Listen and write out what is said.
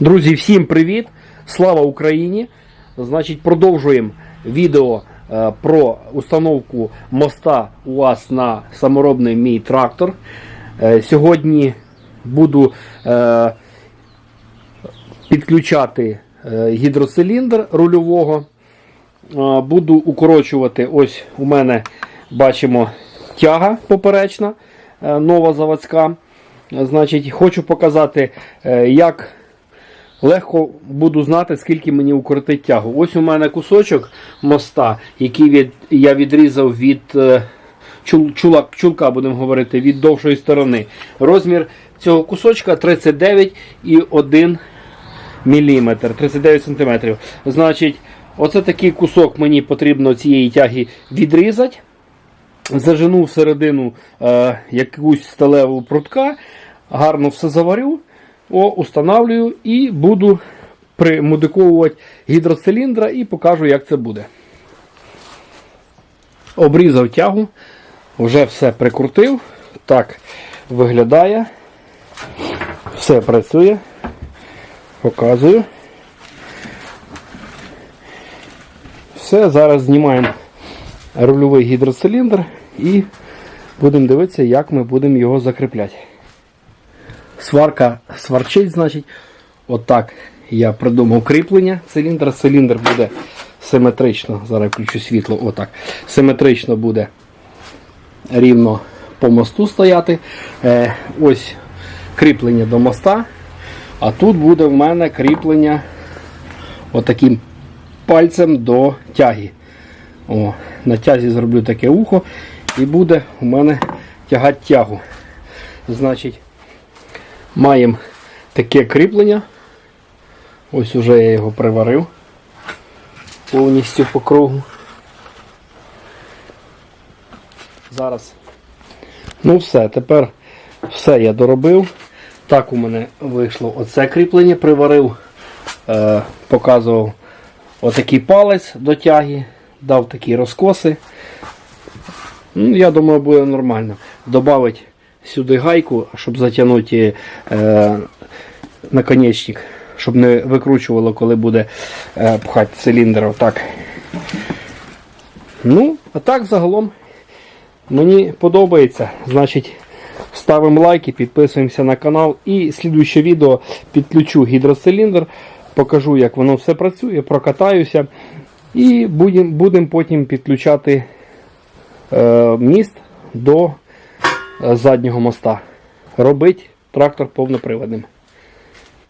Друзі, всім привіт! Слава Україні! Значить, продовжуємо відео е, про установку моста УАЗ на саморобний мій трактор. Е, сьогодні буду е, підключати гідроциліндр рульового. Буду укорочувати. Ось у мене бачимо тяга поперечна, нова заводська. Значить, хочу показати, як легко буду знати, скільки мені укоротить тягу. Ось у мене кусочок моста, який від, я відрізав від е, чул, чула, чулка, будемо говорити, від довшої сторони. Розмір цього кусочка 39,1 мм, 39 см. Значить, оце такий кусок мені потрібно цієї тяги відрізати. Зажену всередину е, якусь сталеву прутка, гарно все заварю, о, устанавлюю і буду примудиковувати гідроциліндра і покажу, як це буде. Обрізав тягу, вже все прикрутив. Так виглядає. Все працює. Показую. Все, зараз знімаємо рульовий гідроциліндр і будемо дивитися, як ми будемо його закріпляти. Сварка сварчить, значить, отак я придумав кріплення циліндра. Циліндр буде симетрично, зараз включу світло, отак. Симетрично буде рівно по мосту стояти. Е, ось кріплення до моста. А тут буде в мене кріплення отаким пальцем до тяги. О, на тязі зроблю таке ухо і буде у мене тягати тягу. Значить, маємо таке кріплення. Ось уже я його приварив повністю по кругу. Зараз. Ну все, тепер все я доробив. Так у мене вийшло оце кріплення, приварив, е, показував отакий палець до тяги, дав такі розкоси. Ну, я думаю, буде нормально. Добавить сюди гайку, щоб затягнути е, наконечник, щоб не викручувало, коли буде е, пхати циліндр. Отак. Ну, а так загалом мені подобається. Значить, ставимо лайки, підписуємося на канал і слідуюче відео підключу гідроциліндр, покажу, як воно все працює, прокатаюся. І будемо будем потім підключати е, міст до заднього моста. Робить трактор повноприводним.